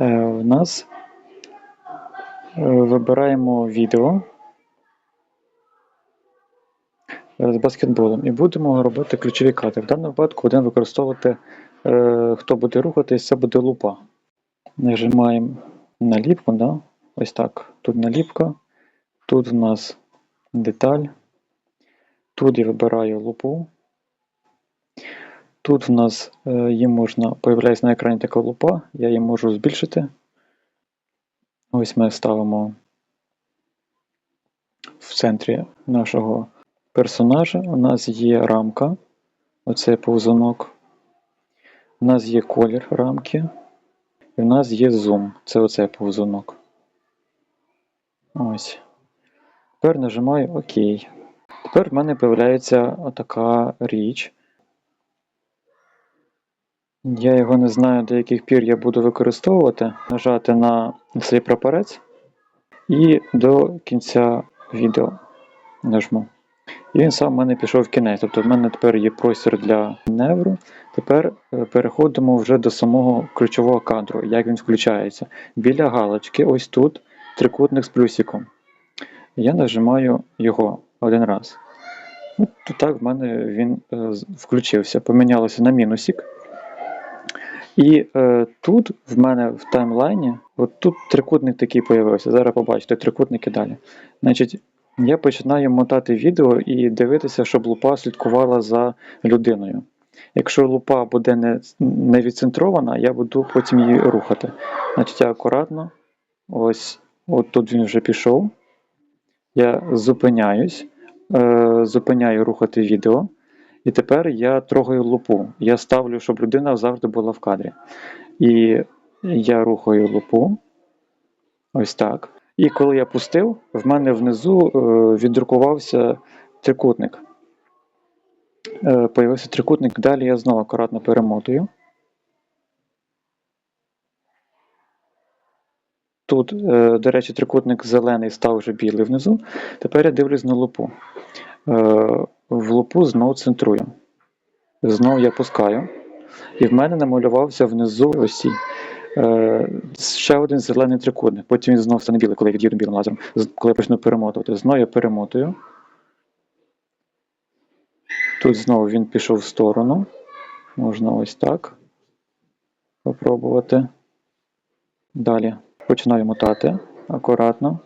Е, У нас е, вибираємо відео з баскетболом і будемо робити ключові кадри. В даному випадку будемо використовувати, е, хто буде рухатись, це буде лупа. Нажимаємо наліпку, да? ось так. Тут наліпка, тут у нас деталь. Тут я вибираю лупу. Тут в нас е, її можна, появляється на екрані така лупа, я її можу збільшити. Ось ми ставимо в центрі нашого персонажа. У нас є рамка, оцей повзунок. У нас є колір рамки. І в нас є зум, це оцей повзунок. Ось. Тепер нажимаю ОК. Тепер в мене з'являється така річ. Я його не знаю, до яких пір я буду використовувати. Нажати на цей прапорець і до кінця відео нажму. І він сам в мене пішов в кінець. Тобто в мене тепер є простір для невру. Тепер е, переходимо вже до самого ключового кадру, як він включається. Біля галочки, ось тут трикутник з плюсиком. Я нажимаю його один раз. От так в мене він е, включився. Помінялося на мінусик. І е, тут в мене в таймлайні, от тут трикутник такий появився. Зараз побачите трикутники далі. Значить, я починаю мотати відео і дивитися, щоб лупа слідкувала за людиною. Якщо лупа буде не, не відцентрована, я буду потім її рухати. Значить, я акуратно, ось, от тут він вже пішов. Я зупиняюсь, е, зупиняю рухати відео. І тепер я трогаю лупу. Я ставлю, щоб людина завжди була в кадрі. І я рухаю лупу. Ось так. І коли я пустив, в мене внизу е, віддрукувався трикутник. Е, появився трикутник, далі я знову акуратно перемотую. Тут, е, до речі, трикутник зелений став вже білий внизу. Тепер я дивлюсь на лупу. В лупу знову центрую. Знову я пускаю. І в мене намалювався внизу ось цій, е, ще один зелений трикутник. Потім він знову стане білий, коли я від'їду білим лазером, коли я почну перемотувати. Знову я перемотую. Тут знову він пішов в сторону. Можна ось так попробувати. Далі починаю мотати акуратно.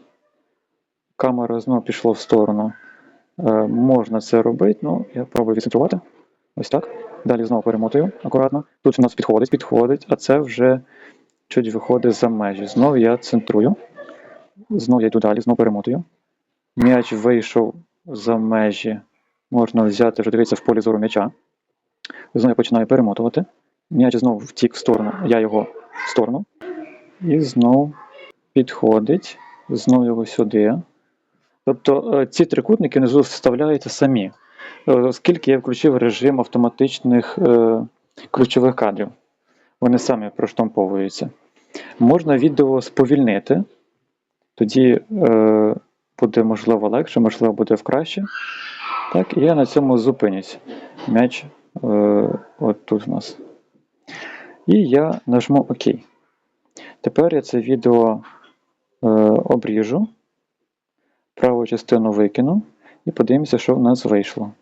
Камера знову пішла в сторону. Е, можна це робити, ну я пробую відцентрувати. Ось так. Далі знову перемотую акуратно. Тут у нас підходить, підходить, а це вже чуть виходить за межі. Знову я центрую. Знову я йду далі, знову перемотую. М'яч вийшов за межі. Можна взяти, вже дивитися в полі зору м'яча. Знову я починаю перемотувати. М'яч знову втік в сторону, я його в сторону. І знову підходить. Знову його сюди. Тобто е, ці трикутники внизу вставляються самі, Е, оскільки я включив режим автоматичних е, ключових кадрів. Вони самі проштамповуються. Можна відео сповільнити, тоді е, буде можливо легше, можливо, буде краще. Так, і я на цьому зупинюсь. М'яч е, от тут у нас. І я нажму ОК. Тепер я це відео е, обріжу праву частину викину і подивимося, що в нас вийшло.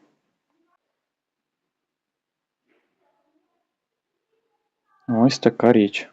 Ось така річ.